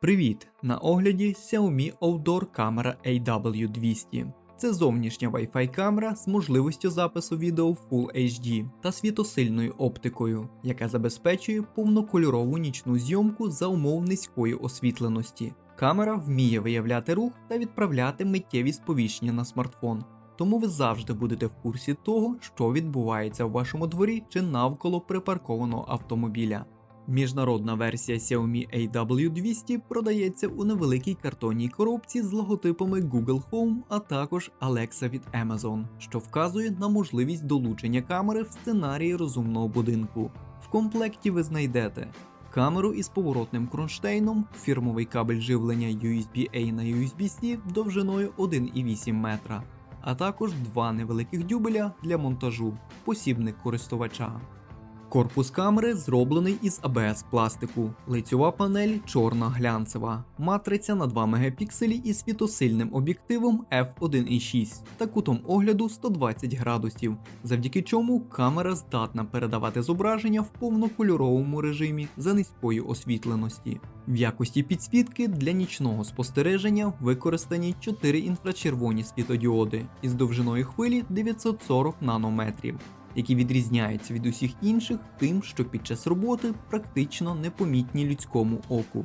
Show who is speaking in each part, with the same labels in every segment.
Speaker 1: Привіт! На огляді Xiaomi Outdoor камера AW200. Це зовнішня Wi-Fi камера з можливістю запису відео Full HD та світосильною оптикою, яка забезпечує повнокольорову нічну зйомку за умов низької освітленості. Камера вміє виявляти рух та відправляти миттєві сповіщення на смартфон. Тому ви завжди будете в курсі того, що відбувається в вашому дворі чи навколо припаркованого автомобіля. Міжнародна версія Xiaomi AW200 продається у невеликій картонній коробці з логотипами Google Home, а також Alexa від Amazon, що вказує на можливість долучення камери в сценарії розумного будинку. В комплекті ви знайдете камеру із поворотним кронштейном, фірмовий кабель живлення USB-A на USB-C довжиною 1,8 метра, а також два невеликих дюбеля для монтажу, посібник користувача. Корпус камери зроблений із ABS пластику, лицьова панель чорна глянцева, матриця на 2 мегапікселі із світосильним об'єктивом f1.6 та кутом огляду 120 градусів, завдяки чому камера здатна передавати зображення в повнокольоровому режимі за низької освітленості. В якості підсвітки для нічного спостереження використані 4 інфрачервоні світодіоди із довжиною хвилі 940 нанометрів які відрізняються від усіх інших тим, що під час роботи практично непомітні людському оку.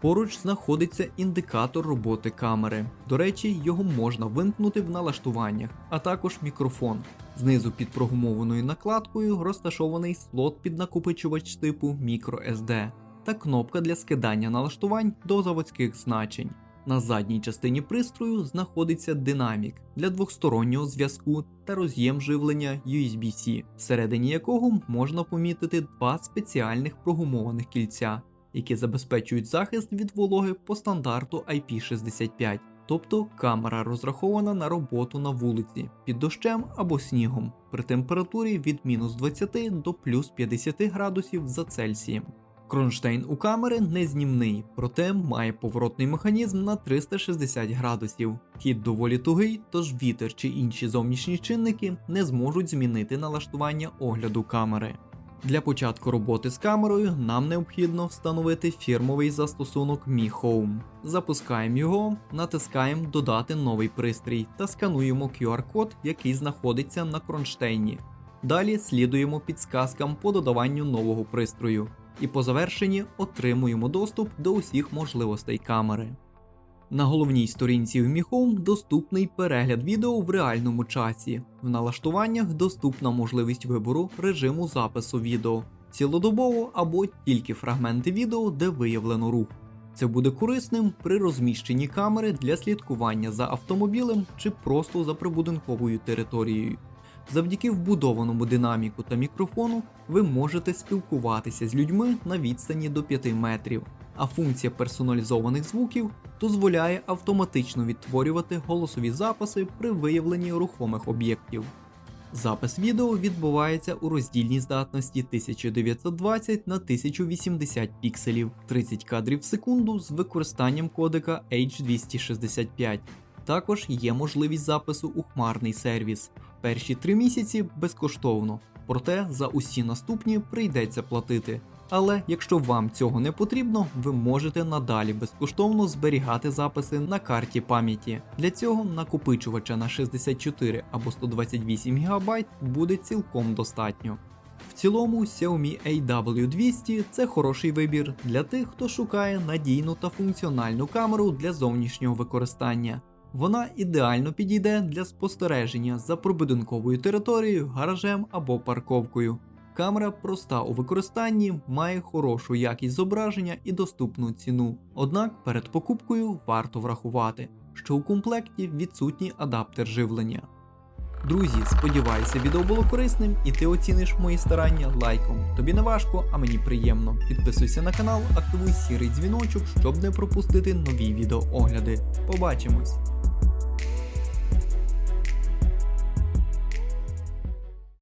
Speaker 1: Поруч знаходиться індикатор роботи камери. До речі, його можна вимкнути в налаштуваннях, а також мікрофон. Знизу під прогумованою накладкою розташований слот під накопичувач типу microSD та кнопка для скидання налаштувань до заводських значень. На задній частині пристрою знаходиться динамік для двохстороннього зв'язку та роз'єм живлення USB-C, всередині якого можна помітити два спеціальних прогумованих кільця, які забезпечують захист від вологи по стандарту IP65. Тобто камера розрахована на роботу на вулиці під дощем або снігом при температурі від мінус 20 до плюс 50 градусів за Цельсієм. Кронштейн у камери незнімний, проте має поворотний механізм на 360 градусів. Хід доволі тугий, тож вітер чи інші зовнішні чинники не зможуть змінити налаштування огляду камери. Для початку роботи з камерою нам необхідно встановити фірмовий застосунок Mi Home. Запускаємо його, натискаємо Додати новий пристрій та скануємо QR-код, який знаходиться на кронштейні. Далі слідуємо підсказкам по додаванню нового пристрою і по завершенні отримуємо доступ до усіх можливостей камери. На головній сторінці в Mi Home доступний перегляд відео в реальному часі. В налаштуваннях доступна можливість вибору режиму запису відео, цілодобово або тільки фрагменти відео, де виявлено рух. Це буде корисним при розміщенні камери для слідкування за автомобілем чи просто за прибудинковою територією. Завдяки вбудованому динаміку та мікрофону ви можете спілкуватися з людьми на відстані до 5 метрів, а функція персоналізованих звуків дозволяє автоматично відтворювати голосові записи при виявленні рухомих об'єктів. Запис відео відбувається у роздільній здатності 1920 на 1080 пікселів, 30 кадрів в секунду з використанням кодека H265. Також є можливість запису у хмарний сервіс. Перші три місяці безкоштовно, проте за усі наступні прийдеться платити. Але якщо вам цього не потрібно, ви можете надалі безкоштовно зберігати записи на карті пам'яті. Для цього накопичувача на 64 або 128 ГБ буде цілком достатньо. В цілому Xiaomi AW200 це хороший вибір для тих, хто шукає надійну та функціональну камеру для зовнішнього використання. Вона ідеально підійде для спостереження за прибудинковою територією, гаражем або парковкою. Камера проста у використанні, має хорошу якість зображення і доступну ціну. Однак перед покупкою варто врахувати, що у комплекті відсутній адаптер живлення. Друзі, сподіваюся, відео було корисним і ти оціниш мої старання лайком. Тобі не важко, а мені приємно. Підписуйся на канал, активуй сірий дзвіночок, щоб не пропустити нові відеоогляди. Побачимось!